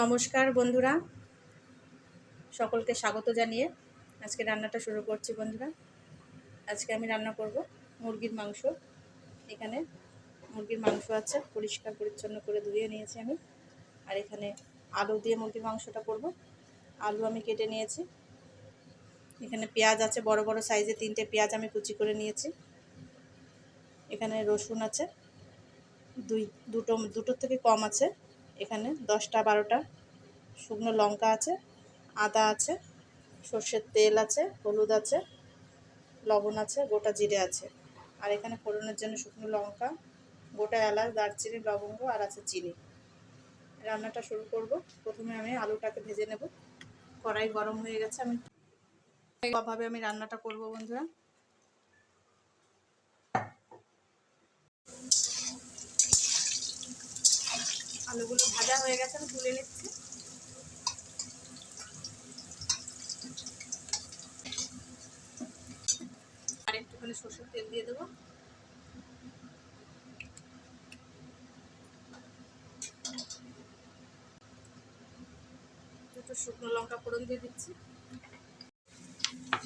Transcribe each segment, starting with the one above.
নমস্কার বন্ধুরা। সকলকে স্বাগত জানিয়ে আজকে রান্নাটা শুরু করছি বন্ধুরা। আজকে আমি রান্না করব মুরগির মাংস। এখানে মুরগির মাংস আছে, পরিষ্কার পরিচ্ছন্ন করে ধুয়ে নিয়েছি আমি। আর এখানে আলু দিয়ে মুরগির মাংসটা করব। আলু আমি কেটে নিয়েছি। এখানে পেঁয়াজ আছে, বড় বড় সাইজে তিনটে পেঁয়াজ আমি কুচি করে নিয়েছি। এখানে রসুন আছে, দুই, দুটো, দুটোর থেকে কম আছে। এখানে দশটা, বারোটা। শুকনো লঙ্কা আছে, আদা আছে, সর্ষের তেল আছে, হলুদ আছে, লবণ আছে, গোটা জিরে আছে। আর এখানে ফোড়নের জন্য শুকনো লঙ্কা, গোটা এলাচ, দারচিনি, লবঙ্গ আর আছে চিনি। রান্নাটা শুরু করব। প্রথমে আমি আলুটাকে ভেজে নেব। কড়াই গরম হয়ে গেছে, আমি ভাবে আমি রান্নাটা করব বন্ধুরা। আলুগুলো ভাজা হয়ে গেছে, আমি তুলে নিচ্ছি। আর একটুখানি সরষের তেল দিয়ে দেবো। একটু শুকনো লঙ্কা ফোড়ন দিয়ে দিচ্ছি।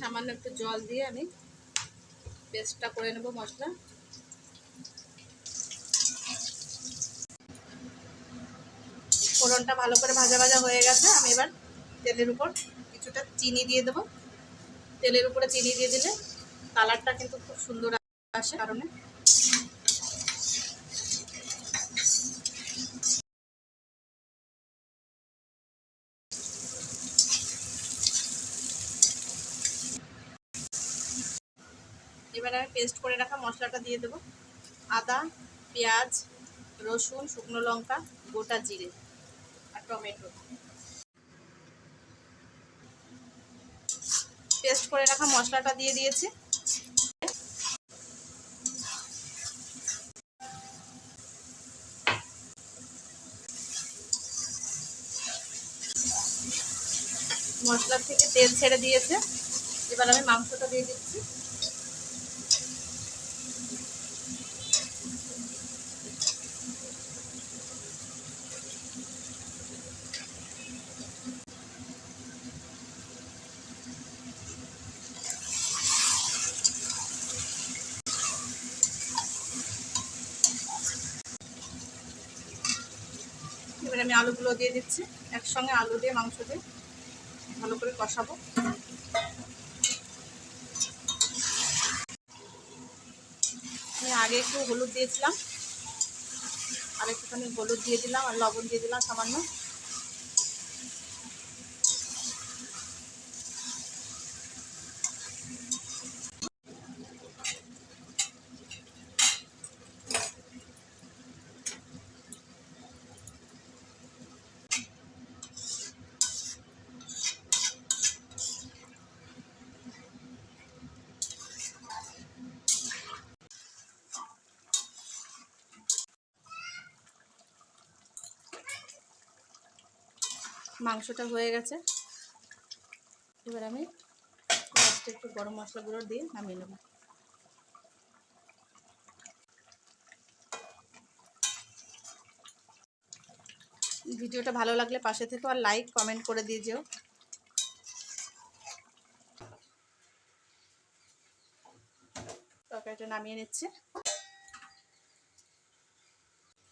সামান্য একটু জল দিয়ে আমি পেস্টটা করে নেব মশলা। ফোড়নটা ভালো করে ভাজা ভাজা হয়ে গেছে, আমি এবার তেলের উপর কিছুটা চিনি দিয়ে দেবো। তেলের উপরে চিনি দিয়ে দিলে কালারটা কিন্তু খুব সুন্দর আসে কারণে। এবার আমি পেস্ট করে রাখা মশলাটা দিয়ে দেবো। আদা, পেঁয়াজ, রসুন, শুকনো লঙ্কা, গোটা জিরে। টমেটো পেস্ট করে রাখা মশলাটা দিয়ে দিয়েছি। মশলার থেকে তেল ছেড়ে দিয়েছে। এবার আমি মাংসটা দিয়ে দিচ্ছি। এবার আমি আলুগুলো দিয়ে দিচ্ছি। একসঙ্গে আলু দিয়ে, মাংস দিয়ে ভালো করে কষাবো। আমি আগে একটু হলুদ দিয়েছিলাম। আর একটুখানি হলুদ দিয়ে দিলাম আর লবণ দিয়ে দিলাম সামান্য। মাংসটা হয়ে গেছে। এবার আমি লাস্টে একটু গরম মশলাগুলো দিয়ে নামিয়ে নেব। ভিডিওটা ভালো লাগলে পাশে থেকে আর লাইক কমেন্ট করে দিয়ে যেও। তরকারিটা নামিয়ে নিচ্ছে।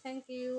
Thank you